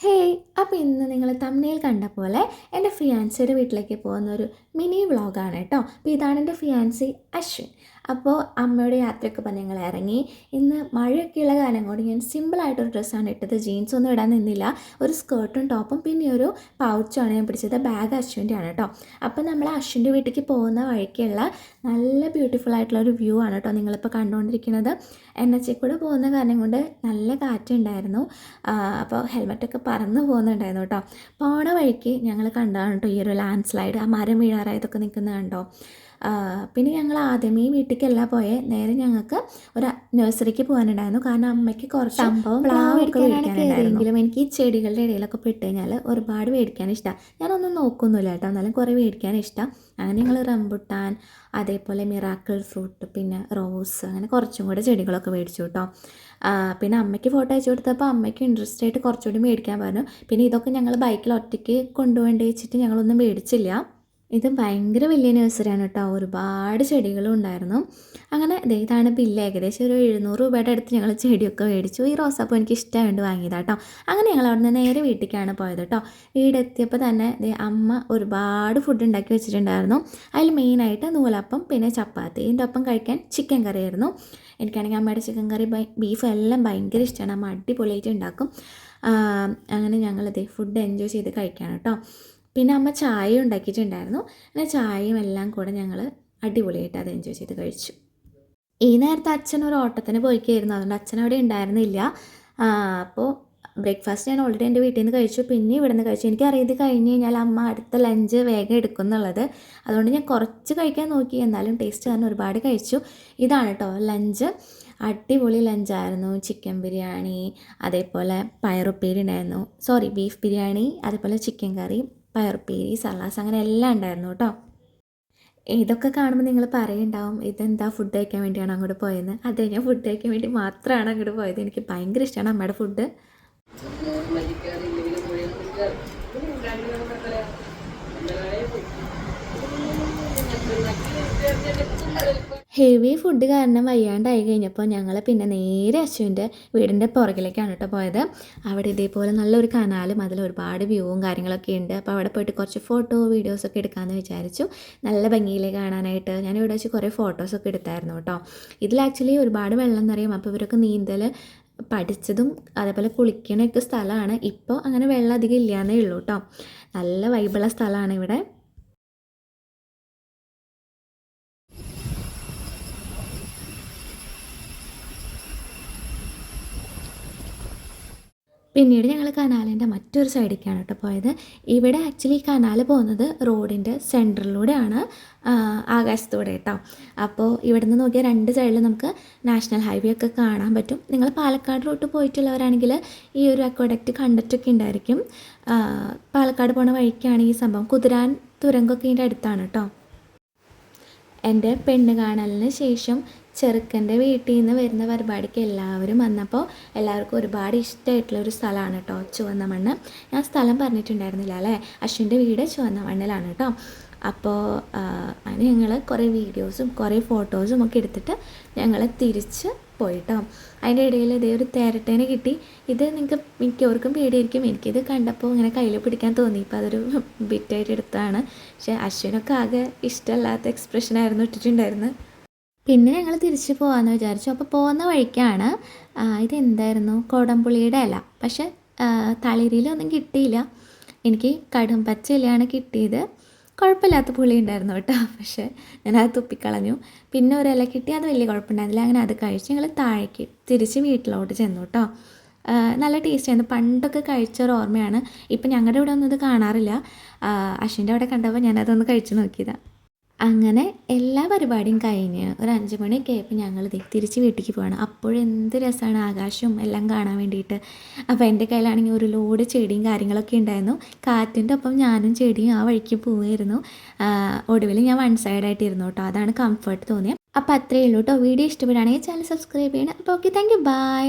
Hey അപ്പോൾ ഇന്ന് നിങ്ങൾ തമ്മിൽ കണ്ട പോലെ എന്റെ ഫിയാൻസിയുടെ വീട്ടിലേക്ക് പോകുന്ന ഒരു മിനി വ്ളോഗാണ് കേട്ടോ. അപ്പോൾ ഇതാണ് എന്റെ ഫിയാൻസി അശ്വിൻ. അപ്പോൾ അമ്മയുടെ യാത്രയൊക്കെ പറഞ്ഞ് ഞങ്ങൾ ഇറങ്ങി. ഇന്ന് മഴയൊക്കെയുള്ള കാലം കൊണ്ട് ഞാൻ സിമ്പിളായിട്ടൊരു ഡ്രസ്സാണ് ഇട്ടത്. ജീൻസ് ഒന്നും ഇടാൻ നിന്നില്ല. ഒരു സ്കേർട്ടും ടോപ്പും പിന്നെ ഒരു പൗച്ചാണ് ഞാൻ പിടിച്ചത്. ബാഗ് അശ്വിന്റെ ആണ് കേട്ടോ. അപ്പോൾ നമ്മൾ അശ്വിന്റെ വീട്ടിലേക്ക് പോകുന്ന വഴിക്കുള്ള നല്ല ബ്യൂട്ടിഫുൾ ആയിട്ടുള്ള ഒരു വ്യൂ ആണ് കേട്ടോ നിങ്ങളിപ്പോൾ കണ്ടുകൊണ്ടിരിക്കുന്നത്. എൻ എച്ച് കൂടെ പോകുന്ന കാരണം കൊണ്ട് നല്ല കാറ്റുണ്ടായിരുന്നു അപ്പോൾ ഹെൽമെറ്റൊക്കെ പറന്ന് പോകുന്നുണ്ടായിരുന്നു കേട്ടോ. പോണ വഴിക്ക് ഞങ്ങൾ കണ്ടതാണ് കേട്ടോ ഈ ഒരു ലാൻഡ് സ്ലൈഡ് ആ മരം വീഴാറായതൊക്കെ നിൽക്കുന്നത് കണ്ടോ? പിന്നെ ഞങ്ങൾ ആദ്യമേ വീട്ടിലേക്കല്ല പോയെ. നേരെ ഞങ്ങൾക്ക് ഒരു നഴ്സറിക്ക് പോകാനുണ്ടായിരുന്നു. കാരണം അമ്മയ്ക്ക് കുറച്ച് സംഭവം പ്ലാവൊക്കെ മേടിക്കാനുണ്ടായിരുന്നെങ്കിലും എനിക്ക് ഈ ചെടികളുടെ ഇടയിലൊക്കെ പെട്ട് കഴിഞ്ഞാൽ ഒരുപാട് മേടിക്കാൻ ഇഷ്ടമാണ് ഞാനൊന്നും നോക്കുന്നില്ല കേട്ടോ. എന്നാലും കുറേ മേടിക്കാൻ ഇഷ്ടം. അങ്ങനെ ഞങ്ങൾ റംബുട്ടാൻ അതേപോലെ മിറാക്കിൾ ഫ്രൂട്ട് പിന്നെ റോസ് അങ്ങനെ കുറച്ചും കൂടെ ചെടികളൊക്കെ മേടിച്ചു കേട്ടോ. പിന്നെ അമ്മയ്ക്ക് ഫോട്ടോ അയച്ചു കൊടുത്തപ്പോൾ അമ്മയ്ക്ക് ഇൻട്രസ്റ്റ് ആയിട്ട് കുറച്ചുകൂടി മേടിക്കാൻ പറഞ്ഞു. പിന്നെ ഇതൊക്കെ ഞങ്ങൾ ബൈക്കിൽ ഒറ്റയ്ക്ക് കൊണ്ടുപോകേണ്ടി വെച്ചിട്ട് ഞങ്ങളൊന്നും മേടിച്ചില്ല. ഇത് ഭയങ്കര വലിയ നഴ്സറിയാണ് കേട്ടോ. ഒരുപാട് ചെടികളും ഉണ്ടായിരുന്നു. അങ്ങനെ ഇതാണ് ബില്ല്. ഏകദേശം ഒരു എഴുന്നൂറ് രൂപയുടെ അടുത്ത് ഞങ്ങൾ ചെടിയൊക്കെ മേടിച്ചു. ഈ റോസാപ്പൂ എനിക്ക് ഇഷ്ടമായിട്ട് വാങ്ങിയതാണ് കേട്ടോ. അങ്ങനെ ഞങ്ങൾ അവിടെ നിന്ന് നേരെ വീട്ടിലേക്കാണ് പോയത് കേട്ടോ. വീടെത്തിയപ്പോൾ തന്നെ അമ്മ ഒരുപാട് ഫുഡ് ഉണ്ടാക്കി വെച്ചിട്ടുണ്ടായിരുന്നു. അതിൽ മെയിനായിട്ട് നൂലപ്പം പിന്നെ ചപ്പാത്തി. ഇതിന്റെ ഒപ്പം കഴിക്കാൻ ചിക്കൻ കറി ആയിരുന്നു. എനിക്കാണെങ്കിൽ അമ്മയുടെ ചിക്കൻ കറി ബീഫ് എല്ലാം ഭയങ്കര ഇഷ്ടമാണ് അമ്മ അടിപൊളിയായിട്ട് ഉണ്ടാക്കും. അങ്ങനെ ഞങ്ങളത് ഫുഡ് എൻജോയ് ചെയ്ത് കഴിക്കുകയാണ് കേട്ടോ. പിന്നെ അമ്മ ചായ ഉണ്ടാക്കിയിട്ടുണ്ടായിരുന്നു. അങ്ങനെ ചായയും എല്ലാം കൂടെ ഞങ്ങൾ അടിപൊളിയായിട്ട് അത് എൻജോയ് ചെയ്ത് കഴിച്ചു. ഈ നേരത്തെ അച്ഛൻ ഒരു ഓട്ടത്തിന് പോയിക്കായിരുന്നു. അതുകൊണ്ട് അച്ഛൻ അവിടെ ഉണ്ടായിരുന്നില്ല. അപ്പോൾ ബ്രേക്ക്ഫാസ്റ്റ് ഞാൻ ഓൾറെഡി എന്റെ വീട്ടിൽ നിന്ന് കഴിച്ചു. പിന്നെ ഇവിടെ നിന്ന് കഴിച്ചു. എനിക്ക് ഇത് കഴിഞ്ഞ് കഴിഞ്ഞാൽ അമ്മ അടുത്ത ലഞ്ച് വേഗം എടുക്കും എന്നുള്ളത്. അതുകൊണ്ട് ഞാൻ കുറച്ച് കഴിക്കാൻ നോക്കി. എന്നാലും ടേസ്റ്റ് കാരണം ഒരുപാട് കഴിച്ചു. ഇതാണ് കേട്ടോ ലഞ്ച് അടിപൊളി ലഞ്ചായിരുന്നു ചിക്കൻ ബിരിയാണി അതേപോലെ പയറുപ്പേരി ഉണ്ടായിരുന്നു. സോറി ബീഫ് ബിരിയാണി അതേപോലെ ചിക്കൻ കറി പയറുപ്പേരി സലാസ് അങ്ങനെ എല്ലാം ഉണ്ടായിരുന്നു കേട്ടോ. ഇതൊക്കെ കാണുമ്പോൾ നിങ്ങൾ പറയുണ്ടാവും ഇതെന്താ ഫുഡ് കഴിക്കാൻ വേണ്ടിയാണ് അങ്ങോട്ട് പോയെന്ന്? അതെ ഞാൻ ഫുഡ് കഴിക്കാൻ വേണ്ടി മാത്രമാണ് അങ്ങോട്ട് പോയത്. എനിക്ക് ഭയങ്കര ഇഷ്ടമാണ് അമ്മയുടെ ഫുഡ് ഹെവി ഫുഡ് കാരണം വയ്യാണ്ടായി കഴിഞ്ഞപ്പോൾ ഞങ്ങൾ പിന്നെ നേരെ അശ്വിന്റെ വീടിന്റെ പുറകിലേക്കാണ് കേട്ടോ പോയത്. അവിടെ ഇതേപോലെ നല്ലൊരു കനാലും അതിൽ ഒരുപാട് വ്യൂവും കാര്യങ്ങളൊക്കെ ഉണ്ട്. അപ്പോൾ അവിടെ പോയിട്ട് കുറച്ച് ഫോട്ടോ വീഡിയോസൊക്കെ എടുക്കാമെന്ന് വിചാരിച്ചു. നല്ല ഭംഗിയിൽ കാണാനായിട്ട് ഞാൻ ഇവിടെ വെച്ച് കുറേ ഫോട്ടോസൊക്കെ എടുത്തായിരുന്നു കേട്ടോ. ഇതിൽ ആക്ച്വലി ഒരുപാട് വെള്ളം നിറയും. അപ്പോൾ ഇവരൊക്കെ നീന്തൽ പഠിച്ചതും അതേപോലെ കുളിക്കണൊക്കെ സ്ഥലമാണ്. ഇപ്പോൾ അങ്ങനെ വെള്ളം അധികം ഇല്ലയെന്നേ ഉള്ളൂ കേട്ടോ. നല്ല വൈബുള്ള സ്ഥലമാണ് ഇവിടെ. പിന്നീട് ഞങ്ങൾ കനാലിന്റെ മറ്റൊരു സൈഡിലേക്കാണ് കേട്ടോ പോയത്. ഇവിടെ ആക്ച്വലി കനാൽ പോകുന്നത് റോഡിന്റെ സെന്ററിലൂടെയാണ് ആകാശത്തൂടെ കേട്ടോ. അപ്പോൾ ഇവിടെ നിന്ന് നോക്കിയാൽ രണ്ട് സൈഡിൽ നമുക്ക് നാഷണൽ ഹൈവേ ഒക്കെ കാണാൻ പറ്റും. നിങ്ങൾ പാലക്കാട് റൂട്ട് പോയിട്ടുള്ളവരാണെങ്കിൽ ഈ ഒരു അക്വഡക്റ്റ് കണ്ടിട്ടൊക്കെ ഉണ്ടായിരിക്കും. പാലക്കാട് പോണ വഴിക്കാണ് ഈ സംഭവം. കുതിരാൻ തുരങ്കൊക്കെ ഇതിന്റെ അടുത്താണ് കേട്ടോ. എന്റെ പെണ്ണ് കാണലിന് ശേഷം ചെറുക്കന്റെ വീട്ടിൽ നിന്ന് വരുന്ന പരിപാടിക്ക് എല്ലാവരും വന്നപ്പോൾ എല്ലാവർക്കും ഒരുപാട് ഇഷ്ടമായിട്ടുള്ള ഒരു സ്ഥലമാണ് കേട്ടോ ചുവന്ന മണ്ണ്. ഞാൻ സ്ഥലം പറഞ്ഞിട്ടുണ്ടായിരുന്നില്ല അല്ലേ? അശ്വിന്റെ വീട് ചുവന്ന മണ്ണിലാണ് കേട്ടോ അപ്പോൾ അതിന് ഞങ്ങൾ കുറേ വീഡിയോസും കുറേ ഫോട്ടോസും ഒക്കെ എടുത്തിട്ട് ഞങ്ങൾ തിരിച്ച് പോയിട്ടോ അതിന്റെ ഇടയിൽ ഇതേ ഒരു തേരട്ടേനെ കിട്ടി. ഇത് നിങ്ങൾക്ക് മിക്കവർക്കും പേടിയായിരിക്കും. എനിക്കിത് കണ്ടപ്പോൾ ഇങ്ങനെ കയ്യിൽ പിടിക്കാൻ തോന്നി. ഇപ്പോൾ അതൊരു ബിറ്റായിട്ട് എടുത്തതാണ്. പക്ഷേ അശ്വിനൊക്കെ ആകെ ഇഷ്ടമല്ലാത്ത എക്സ്പ്രഷനായിരുന്നു ഇട്ടിട്ടുണ്ടായിരുന്നത്. പിന്നെ ഞങ്ങൾ തിരിച്ച് പോകാമെന്ന് വിചാരിച്ചു. അപ്പോൾ പോകുന്ന വഴിക്കാണ് ഇതെന്തായിരുന്നു? കോടംപുളിയുടെ ഇല. പക്ഷെ തളിരിലൊന്നും കിട്ടിയില്ല. എനിക്ക് കടും പച്ച ഇലയാണ് കിട്ടിയത്. കുഴപ്പമില്ലാത്ത പുളി ഉണ്ടായിരുന്നു കേട്ടോ. പക്ഷേ ഞാനത് തുപ്പിക്കളഞ്ഞു. പിന്നെ ഒരു ഇല കിട്ടി അത് വലിയ കുഴപ്പമുണ്ടായിരുന്നില്ല. അങ്ങനെ അത് കഴിച്ച് ഞങ്ങൾ താഴേക്ക് തിരിച്ച് വീട്ടിലോട്ട് ചെന്നു കേട്ടോ. നല്ല ടേസ്റ്റ് ആയിരുന്നു. പണ്ടൊക്കെ കഴിച്ചൊരു ഓർമ്മയാണ്. ഇപ്പം ഞങ്ങളുടെ ഇവിടെ ഒന്നും ഇത് കാണാറില്ല. അശ്വിന്റെ അവിടെ കണ്ടപ്പോൾ ഞാനതൊന്ന് കഴിച്ചു നോക്കിയതാണ് അങ്ങനെ എല്ലാ പരിപാടിയും കഴിഞ്ഞ് ഒരു അഞ്ച് മണിയൊക്കെ ആയപ്പോൾ ഞങ്ങൾ തിരിച്ച് വീട്ടിലേക്ക് പോവാണ്. അപ്പോഴെന്ത് രസമാണ് ആകാശവും എല്ലാം കാണാൻ വേണ്ടിയിട്ട്. അപ്പോൾ എന്റെ കയ്യിലാണെങ്കിൽ ഒരു ലോഡ് ചെടിയും കാര്യങ്ങളൊക്കെ ഉണ്ടായിരുന്നു. കാറ്റിന്റെ ഒപ്പം ഞാനും ചെടിയും ആ വഴിക്ക് പോവുമായിരുന്നു ഒടുവിൽ ഞാൻ വൺ സൈഡായിട്ട് ഇരുന്നു കേട്ടോ. അതാണ് കംഫർട്ട് തോന്നിയത്. അപ്പോൾ അത്രയേ ഉള്ളൂ കേട്ടോ. വീഡിയോ ഇഷ്ടപ്പെടുകയാണെങ്കിൽ ചാനൽ സബ്സ്ക്രൈബ് ചെയ്യണം. അപ്പോൾ ഓക്കെ താങ്ക് യു ബൈ